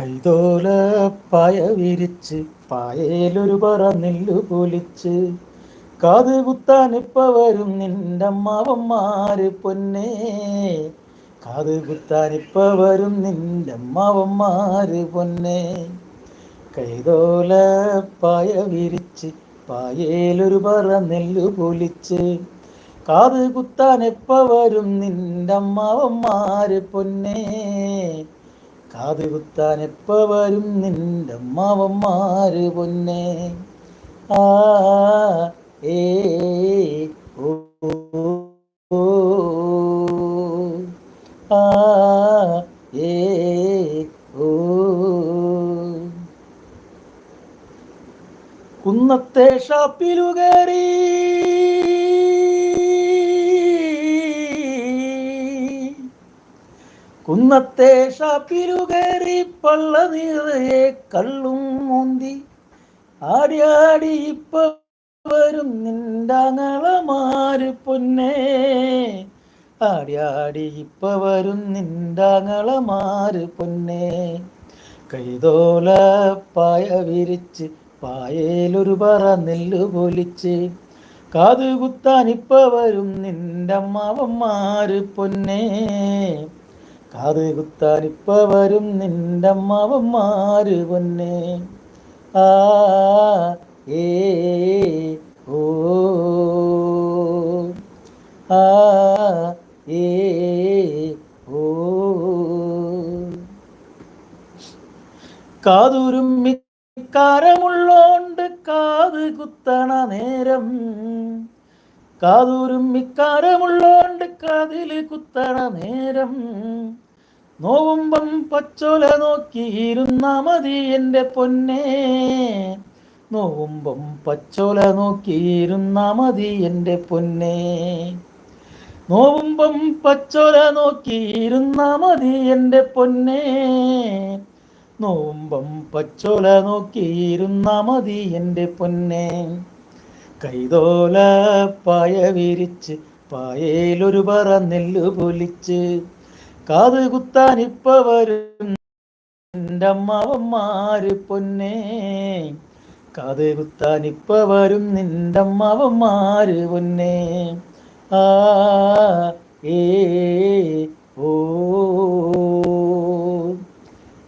കൈതോല പായ വിരിച്ച് പായയിലൊരു പറ നെല്ലു പൊലിച്ച്. കാത് കുത്താൻ ഇപ്പ വരും നിന്റെ അമ്മാവന്മാര് പൊന്നേ. കാത് കുത്താൻ ഇപ്പ വരും നിന്റെ അമ്മാവന്മാര് പൊന്നേ. കൈതോല പായ വിരിച്ച് പായയിലൊരു പറ നെല്ലു പൊലിച്ച്. കാത് കുത്താൻ എപ്പ വരും നിന്റെ അമ്മാവന്മാര് പൊന്നേ. കാത് കുത്താൻ എപ്പ വരും നിന്റെ അമ്മാവന്മാര് പൊന്നെ. ആ ഏ ഓ ആ ഏ ഓ. കുന്നത്തെ ഷാപ്പിലു കുന്നത്തെ ഷാപ്പിലു കയറി പള്ള നിറയെ കള്ളും മോന്തി. ആടിയാടി ഇപ്പ വരും നിന്റങ്ങളമാര് പൊന്നേ. ആടിയാടി ഇപ്പ വരും നിന്റങ്ങളമാര് പൊന്നേ. കൈതോല പായ വിരിച്ച് പായേലൊരു പറ നെല്ല് പൊലിച്ച്. കാതുകുത്താൻ ഇപ്പ വരും നിന്റെ അമ്മാവന്മാര് പൊന്നേ. കാത് കുത്താൻ ഇപ്പ വരും നിന്റെ അമ്മാവന്മാര് പൊന്നെ? ആ ഏ ഓ. ആ ഏ ഓ. കാതുരും മിക്കാരമുള്ളോണ്ട് കാത് കുത്തണ നേരം കാതൂരും മിക്കാരമുള്ളോണ്ട് കാതിൽ കുത്തണ നേരം. നോവുമ്പം പച്ചോല നോക്കിയിരുന്ന മതി എന്റെ പൊന്നെ. നോവുമ്പം പച്ചോല നോക്കിയിരുന്ന മതി എന്റെ പൊന്നെ. നോവുമ്പം പച്ചോല നോക്കിയിരുന്ന മതി എന്റെ പൊന്നെ. നോവുമ്പം പച്ചോല നോക്കിയിരുന്ന മതി എന്റെ പൊന്നേ. കൈതോല പായ വിരിച്ച് പായയിലൊരു പറ നെല്ല് പൊലിച്ച്. കാത് കുത്താൻ ഇപ്പ വരും അമ്മാവന്മാര് പൊന്നേ. കാത് കുത്താൻ ഇപ്പ വരും നിന്റെ അമ്മാവന്മാര് പൊന്നേ. ആ ഏ ഓ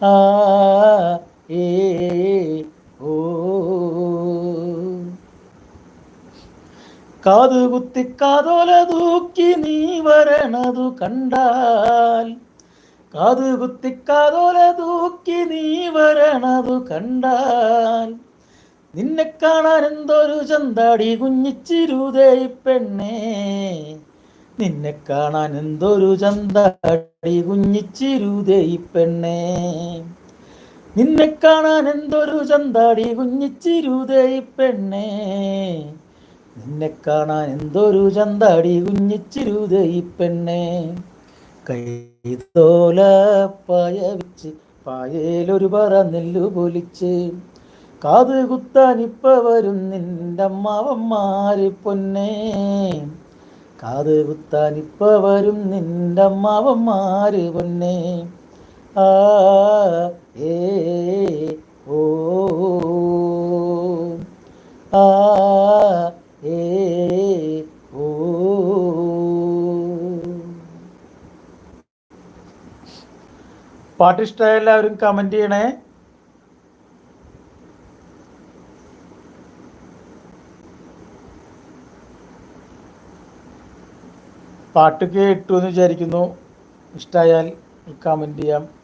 ആ. കാതു കുത്തി കാതോല തൂക്കി നീ വരണതു കണ്ടാൽ. കാതു കുത്തി കാതോല തൂക്കി നീ വരണതു കണ്ടാൽ. നിന്നെ കാണാൻ എന്തൊരു ചന്താടി കുഞ്ഞിച്ചിരുതേ പെണ്ണേ. നിന്നെ കാണാൻ എന്തൊരു ചന്താടി കുഞ്ഞിച്ചിരുതേ പെണ്ണേ. നിന്നെ കാണാൻ എന്തൊരു ചന്താടി കുഞ്ഞിച്ചിരുതേ പെണ്ണേ. നിന്നെ കാണാൻ എന്തൊരു ചന്താടി കുഞ്ഞിച്ചിരുതേ പെണ്ണെ. കൈതോല പായ വെച്ച് പായയിലൊരു പറ നെല്ലു പൊലിച്ച്. കാത് കുത്താൻ ഇപ്പ വരും നിന്റെ അമ്മാവന്മാര് പൊന്നെ. കാത് കുത്താൻ ഇപ്പ വരും നിന്റെ അമ്മാവന്മാര് പൊന്നെ. ആ ഏ പാട്ട് ഇഷ്ടമായ എല്ലാവരും കമന്റ് ചെയ്യണേ. പാട്ട് കേട്ടു എന്ന് വിചാരിക്കുന്നു. ഇഷ്ടമായാൽ കമന്റ് ചെയ്യാം.